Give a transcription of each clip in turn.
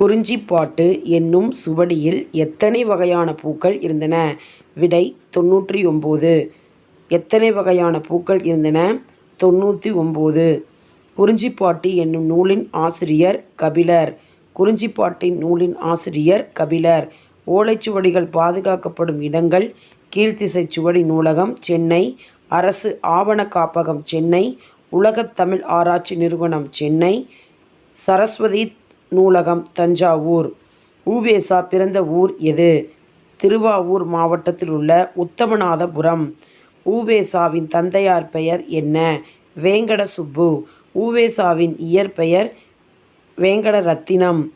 குறிஞ்சிப்பாட்டு என்னும் சுவடியில் எத்தனை வகையான பூக்கள் இருந்தன? விடை தொண்ணூற்றி ஒம்பது எத்தனை வகையான பூக்கள் இருந்தன? தொண்ணூற்றி ஒம்பது குறிஞ்சிப்பாட்டு என்னும் நூலின் ஆசிரியர் கபிலர். குறிஞ்சிப்பாட்டின் நூலின் ஆசிரியர் கபிலர். ஓலைச்சுவடிகள் பாதுகாக்கப்படும் இடங்கள் கீழ்த்திசை சுவடி நூலகம் சென்னை. அரசு ஆவண காப்பகம் சென்னை. உலகத்தமிழ் ஆராய்ச்சி நிறுவனம் சென்னை. சரஸ்வதி நூலகம் தஞ்சாவூர். ஊவேசா பிறந்த ஊர் எது? திருவாவூர் மாவட்டத்தில் உள்ள உத்தமநாதபுரம். ஊவேசாவின் தந்தையார் பெயர் என்ன? வேங்கட சுப்பு ஊவேசாவின் இயற்பெயர் வேங்கடரத்தினம்.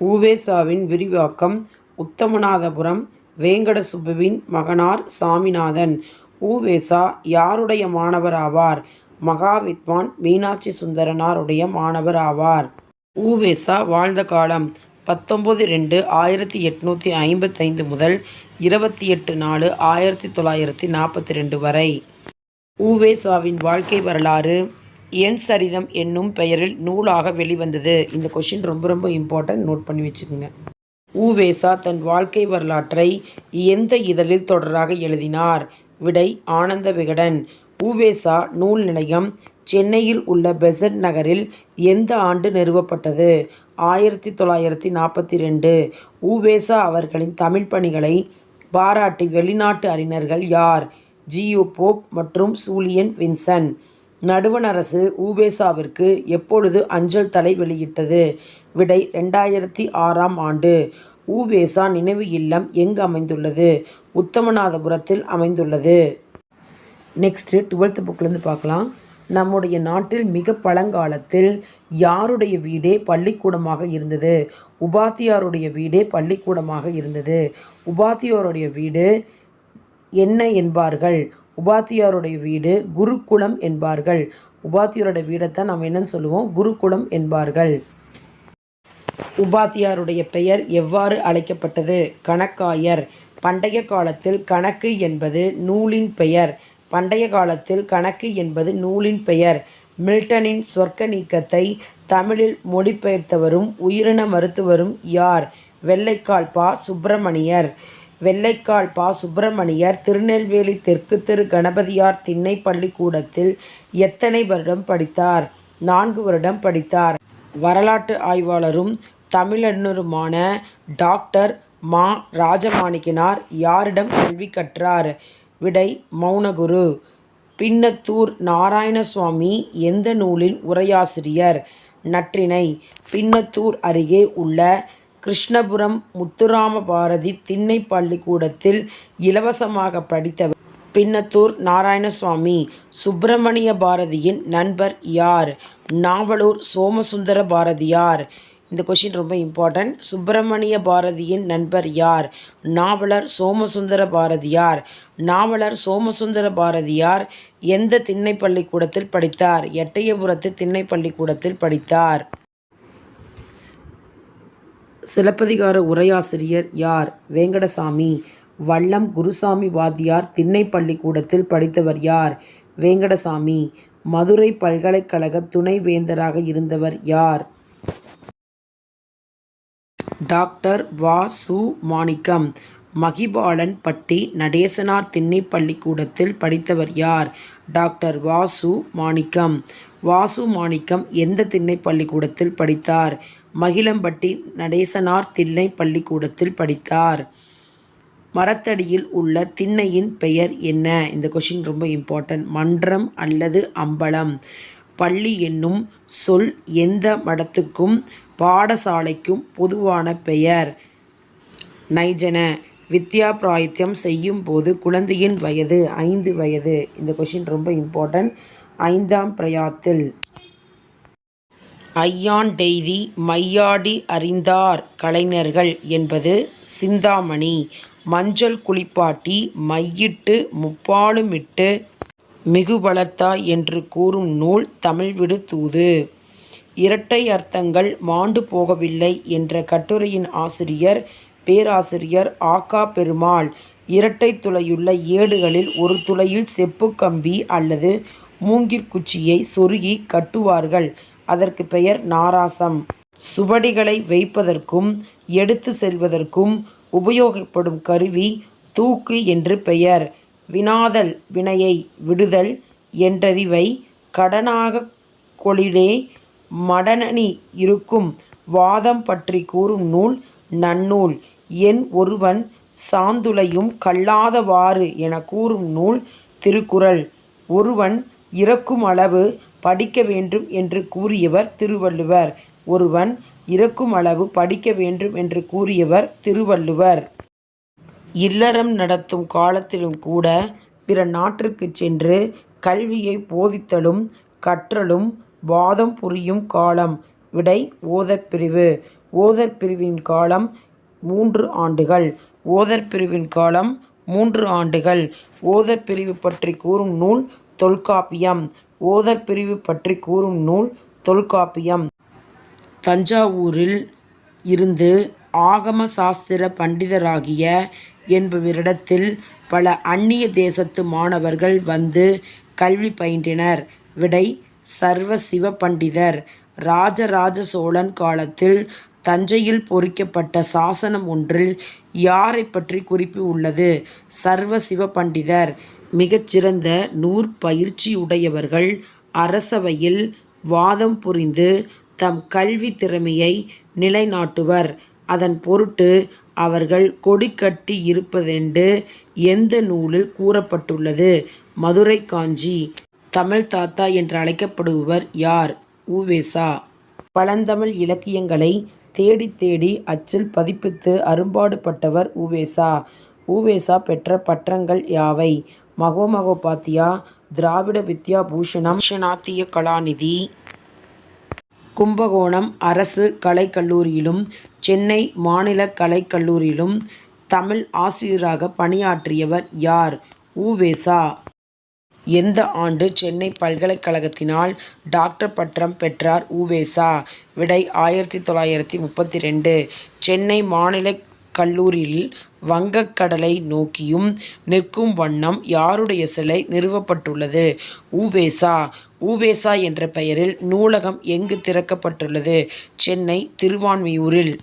ஊவேசாவின் விரிவாக்கம் உத்தமநாதபுரம் வேங்கட சுப்புவின் மகனார் சாமிநாதன். ஊவேசா யாருடைய மாணவர் ஆவார் மகாவித்வான் மீனாட்சி சுந்தரனாருடைய மாணவர் ஆவார் ஊவேசா வாழ்ந்த காலம் பத்தொம்பது ரெண்டு ஆயிரத்தி எட்நூற்றி ஐம்பத்தைந்து முதல் இருபத்தி எட்டு நாலு ஆயிரத்தி தொள்ளாயிரத்தி நாற்பத்தி ரெண்டு வரை. ஊவேசாவின் வாழ்க்கை வரலாறு என் சரிதம் என்னும் பெயரில் நூலாக வெளிவந்தது. இந்த கொஷின் ரொம்ப ரொம்ப இம்பார்ட்டன்ட் நோட் பண்ணி வச்சுக்கோங்க. ஊவேசா தன் வாழ்க்கை வரலாற்றை எந்த இதழில் தொடராக எழுதினார்? விடை ஆனந்த விகடன். ஊவேசா நூல் நிலையம் சென்னையில் உள்ள பெசன்ட் நகரில் எந்த ஆண்டு நிறுவப்பட்டது? ஆயிரத்தி தொள்ளாயிரத்தி நாற்பத்தி ரெண்டு ஊவேசா அவர்களின் தமிழ் பணிகளை பாராட்டி வெளிநாட்டு அறிஞர்கள் யார்? ஜியோ போப் மற்றும் சூலியன் வின்சன். நடுவண் அரசு எப்பொழுது அஞ்சல் தலை வெளியிட்டது? விடை ரெண்டாயிரத்தி ஆறாம் ஆண்டு. ஊவேசா நினைவு இல்லம் எங்கு அமைந்துள்ளது? உத்தமநாதபுரத்தில் அமைந்துள்ளது. நெக்ஸ்ட்டு டுவெல்த்து புக்லேருந்து பார்க்கலாம். நம்முடைய நாட்டில் மிக பழங்காலத்தில் யாருடைய வீடே பள்ளிக்கூடமாக இருந்தது? உபாத்தியாருடைய வீடே பள்ளிக்கூடமாக இருந்தது. உபாத்தியாருடைய வீடு என்ன என்பார்கள்? உபாத்தியாருடைய வீடு குருகுலம் என்பார்கள். உபாத்தியாருடைய வீடைத்தான் நாம் என்னன்னு சொல்லுவோம்? குருகுலம் என்பார்கள். உபாத்தியாருடைய பெயர் எவ்வாறு அழைக்கப்பட்டது? கணக்காயர். பண்டைய காலத்தில் கணக்கு என்பது நூலின் பெயர். பண்டைய காலத்தில் கணக்கு என்பது நூலின் பெயர். மில்டனின் சொர்க்க நீக்கத்தை தமிழில் மொழிபெயர்த்தவரும் உயிரின மருத்துவரும் யார்? வெள்ளைக்கால் பா. சுப்பிரமணியர். வெள்ளைக்கால் பா. சுப்பிரமணியர் திருநெல்வேலி தெற்கு திரு. கணபதியார் திண்ணை பள்ளிக்கூடத்தில் எத்தனை வருடம் படித்தார்? நான்கு வருடம் படித்தார். வரலாற்று ஆய்வாளரும் தமிழறிஞருமான டாக்டர் மா. ராஜமாணிக்கனார் யாரிடம் கல்வி கற்றார்? விடை மௌனகுரு. பின்னத்தூர் நாராயணசுவாமி எந்த நூலின் உரையாசிரியர்? நற்றினை பின்னத்தூர் அருகே உள்ள கிருஷ்ணபுரம் முத்துராம பாரதி திண்ணை பள்ளிக்கூடத்தில் இலவசமாக படித்தவர் பின்னத்தூர் நாராயணசுவாமி. சுப்பிரமணிய பாரதியின் நண்பர் யார்? நாவலூர் சோமசுந்தர பாரதியார். இந்த கொஷின் ரொம்ப இம்பார்ட்டன்ட் சுப்பிரமணிய பாரதியின் நண்பர் யார்? நாவலர் சோமசுந்தர பாரதியார். நாவலர் சோமசுந்தர பாரதியார் எந்த திண்ணை பள்ளிக்கூடத்தில் படித்தார்? எட்டயபுரத்து திண்ணை பள்ளிக்கூடத்தில் படித்தார். சிலப்பதிகார உரையாசிரியர் யார்? வேங்கடசாமி. வல்லம் குருசாமி வாத்தியார் திண்ணை பள்ளிக்கூடத்தில் படித்தவர் யார்? வேங்கடசாமி. மதுரை பல்கலைக்கழக துணை வேந்தராக இருந்தவர் யார்? டாக்டர் வா. சு. மாணிக்கம். மகிபாலன் பட்டி நடேசனார் திண்ணை பள்ளிக்கூடத்தில் படித்தவர் யார்? டாக்டர் வாசு மாணிக்கம். வாசு மாணிக்கம் எந்த திண்ணை பள்ளிக்கூடத்தில் படித்தார்? மகிழம்பட்டி நடேசனார் திண்ணை பள்ளிக்கூடத்தில் படித்தார். மரத்தடியில் உள்ள திண்ணையின் பெயர் என்ன? இந்த கொஷின் ரொம்ப இம்பார்ட்டன்ட் மன்றம் அல்லது அம்பலம்? பள்ளி என்னும் சொல் எந்த மடத்துக்கும் பாடசாலைக்கும் பொதுவான பெயர். நைஜன வித்யாபிராயத்தியம் செய்யும் போது குழந்தையின் வயது ஐந்து வயது. இந்த கொஷின் ரொம்ப இம்பார்ட்டன்ட் ஐந்தாம் பிரயாத்தில். ஐயான் டெய்தி மையாடி அறிந்தார் கலைஞர்கள் என்பது சிந்தாமணி. மஞ்சள் குளிப்பாட்டி மையிட்டு முப்பாலுமிட்டு மிகுபலத்தா என்று கூறும் நூல் தமிழ்விடு தூது இரட்டை அர்த்தங்கள் மாண்டு போகவில்லை என்ற கட்டுரையின் ஆசிரியர் பேராசிரியர் ஆகா பெருமாள். இரட்டை துளையுள்ள ஏடுகளில் ஒரு துளையில் செப்பு கம்பி அல்லது மூங்கிற்குச்சியை சொருகி கட்டுவார்கள். அதற்கு பெயர் நாராசம். சுவடிகளை வைப்பதற்கும் எடுத்து செல்வதற்கும் உபயோகப்படும் கருவி தூக்கு என்று பெயர். வினாதல் வினையை விடுதல் என்றறிவை கடனாக கொளினே மடனணி இருக்கும் வாதம் பற்றி கூறும் நூல் நன்னூல். என் ஒருவன் சாந்துளையும் கல்லாதவாறு என கூறும் நூல் திருக்குறள். ஒருவன் இறக்குமளவு படிக்க வேண்டும் என்று கூறியவர் திருவள்ளுவர். ஒருவன் இறக்குமளவு படிக்க வேண்டும் என்று கூறியவர் திருவள்ளுவர். இல்லறம் நடத்தும் காலத்திலும் கூட பிற நாட்டிற்குச் சென்று கல்வியை போதித்தலும் கற்றலும் வாதம் புரியும் காலம். விடை ஓதற்பிரிவு பிரிவு. பிரிவின் காலம் மூன்று ஆண்டுகள். ஓதற்பிரிவின் காலம் மூன்று ஆண்டுகள். ஓதற்பிரிவு பிரிவு கூறும் நூல் தொல்காப்பியம். ஓதற்பிரிவு பிரிவு கூறும் நூல் தொல்காப்பியம். தஞ்சாவூரில் இருந்து ஆகம சாஸ்திர பண்டிதராகிய என்பவரிடத்தில் பல அந்நிய தேசத்து மாணவர்கள் வந்து கல்வி பயின்றனர். விடை சர்வ சிவ பண்டிதர். ராஜராஜ சோழன் காலத்தில் தஞ்சையில் பொறிக்கப்பட்ட சாசனம் ஒன்றில் யாரை பற்றி குறிப்பு உள்ளது? சர்வ சிவ பண்டிதர். மிகச்சிறந்த நூற்பயிற்சியுடையவர்கள் அரசவையில் வாதம் புரிந்து தம் கல்வி திறமையை நிலைநாட்டுவர். அதன் பொருட்டு அவர்கள் கொடிக்கட்டி இருப்பதென்று எந்த நூலில் கூறப்பட்டுள்ளது? மதுரை காஞ்சி. தமிழ் தாத்தா என்று அழைக்கப்படுபவர் யார்? உவேசா பழந்தமிழ் இலக்கியங்களை தேடித் தேடி அச்சில் பதிப்பித்து அரும்பாடுபட்டவர் உவேசா உவேசா பெற்ற பட்டங்கள் யாவை? மகோமகோபாத்தியா திராவிட வித்யா பூஷணம் தாக்ஷணாத்திய கலாநிதி. கும்பகோணம் அரசு கலைக்கல்லூரியிலும் சென்னை மாநிலக் கலைக் கல்லூரியிலும் தமிழ் ஆசிரியராக பணியாற்றியவர் யார்? உவேசா எந்த ஆண்டு சென்னை பல்கலைக்கழகத்தினால் டாக்டர் பட்டம் பெற்றார் உவேசா விடை ஆயிரத்தி தொள்ளாயிரத்தி முப்பத்தி ரெண்டு சென்னை மாநிலக் கல்லூரியில் வங்கக் கடலை நோக்கியும் நிற்கும் வண்ணம் யாருடைய சிலை நிறுவப்பட்டுள்ளது? உ. வே. என்ற பெயரில் நூலகம் எங்கு திறக்கப்பட்டுள்ளது? சென்னை திருவான்மியூரில்.